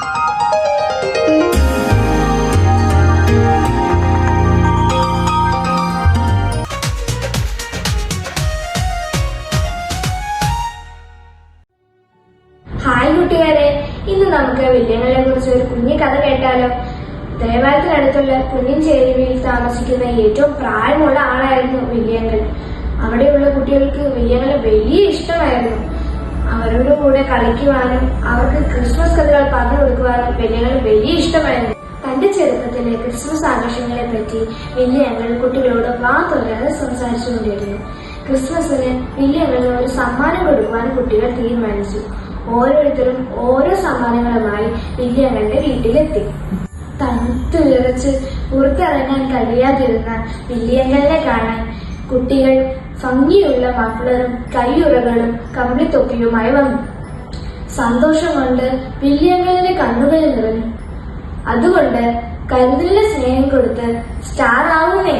Hi കൂട്ടുകാരെ ഇന്ന് നമുക്ക് വില്യങ്ങളെ കുറിച്ച് ഒരു കുഞ്ഞു കഥ കേട്ടാലോ? ദേവാലയത്തിനടുത്തുള്ള കുഞ്ഞിൻചേരുവിൽ താമസിക്കുന്ന ഏറ്റവും പ്രായമുള്ള ആളായിരുന്നു വില്യങ്ങൾ അവിടെയുള്ള കുട്ടികൾക്ക് വില്യങ്ങളെ വലിയ ഇഷ്ടമായിരുന്നു. അവരുടെ കൂടെ കളിക്കുവാനും അവർക്ക് ക്രിസ്മസ് പറഞ്ഞു കൊടുക്കുവാനും വില്യങ്ങൾ വലിയ ഇഷ്ടമായിരുന്നു. തന്റെ ചെറുപ്പത്തിലെ ക്രിസ്മസ് ആഘോഷങ്ങളെ പറ്റി വില്യങ്ങൾ കുട്ടികളോട് വാ തോരാതെ സംസാരിച്ചുകൊണ്ടിരുന്നു. ക്രിസ്മസിന് വില്യങ്ങൾ ഒരു സമ്മാനം കൊടുക്കുവാൻ കുട്ടികൾ തീരുമാനിച്ചു. ഓരോരുത്തരും ഓരോ സമ്മാനങ്ങളുമായി വില്യങ്ങളുടെ വീട്ടിലെത്തി. തണുത്ത് വിറച്ച് പുറത്തിറങ്ങാൻ കഴിയാതിരുന്ന വില്യങ്ങളെ കാണാൻ കുട്ടികൾ ഭംഗിയുള്ള മഫ്ലറും കൈയുറകളും കമ്പിത്തൊപ്പിയുമായി വന്നു. സന്തോഷം കൊണ്ട് വില്യങ്ങളിലെ കണ്ണുകൾ നിറഞ്ഞു. അതുകൊണ്ട് കരുതലിന്റെ സ്നേഹം കൊടുത്ത് സ്റ്റാർ ആവുന്നേ